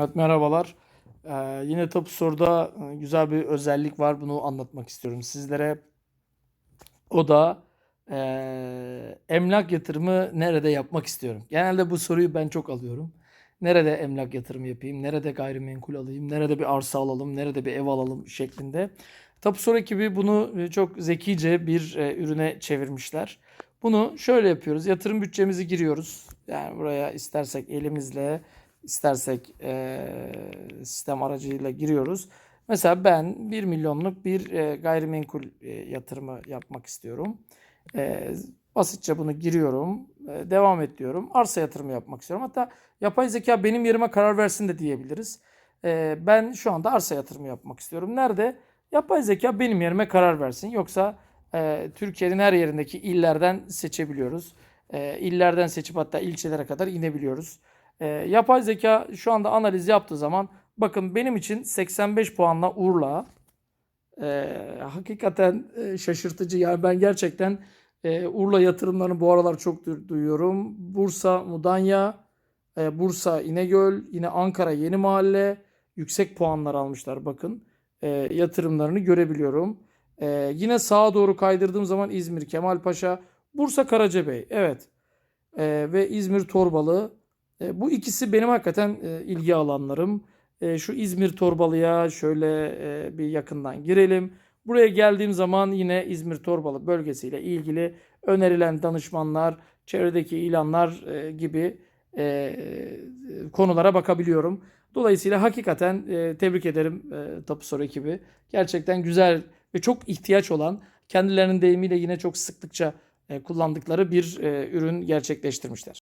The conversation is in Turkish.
Evet, merhabalar. Ee, yine Tapu Soru'da e, güzel bir özellik var. Bunu anlatmak istiyorum sizlere. O da e, emlak yatırımı nerede yapmak istiyorum. Genelde bu soruyu ben çok alıyorum. Nerede emlak yatırımı yapayım? Nerede gayrimenkul alayım? Nerede bir arsa alalım? Nerede bir ev alalım şeklinde. Tapu Soru ekibi bunu e, çok zekice bir e, ürüne çevirmişler. Bunu şöyle yapıyoruz. Yatırım bütçemizi giriyoruz. Yani buraya istersek elimizle istersek eee, sistem aracıyla giriyoruz. Mesela ben 1 milyonluk bir eee, gayrimenkul eee, yatırımı yapmak istiyorum. Eee, basitçe bunu giriyorum. Eee, devam et diyorum. Arsa yatırımı yapmak istiyorum. Hatta yapay zeka benim yerime karar versin de diyebiliriz. Eee, ben şu anda arsa yatırımı yapmak istiyorum. Nerede? Yapay zeka benim yerime karar versin. Yoksa eee, Türkiye'nin her yerindeki illerden seçebiliyoruz. Eee illerden seçip hatta ilçelere kadar inebiliyoruz. Ee, yapay zeka şu anda analiz yaptığı zaman bakın benim için 85 puanla Urla. Ee, hakikaten e, şaşırtıcı. Yani ben gerçekten e, Urla yatırımlarını bu aralar çok du- duyuyorum. Bursa, Mudanya, e, Bursa, İnegöl, yine Ankara Yeni Mahalle yüksek puanlar almışlar bakın. E, yatırımlarını görebiliyorum. E, yine sağa doğru kaydırdığım zaman İzmir, Kemalpaşa, Bursa, Karacabey. Evet. E, ve İzmir Torbalı. E, bu ikisi benim hakikaten e, ilgi alanlarım. E, şu İzmir Torbalı'ya şöyle e, bir yakından girelim. Buraya geldiğim zaman yine İzmir Torbalı bölgesiyle ilgili önerilen danışmanlar, çevredeki ilanlar e, gibi e, konulara bakabiliyorum. Dolayısıyla hakikaten e, tebrik ederim e, Tapu Soru ekibi. Gerçekten güzel ve çok ihtiyaç olan, kendilerinin deyimiyle yine çok sıklıkça e, kullandıkları bir e, ürün gerçekleştirmişler.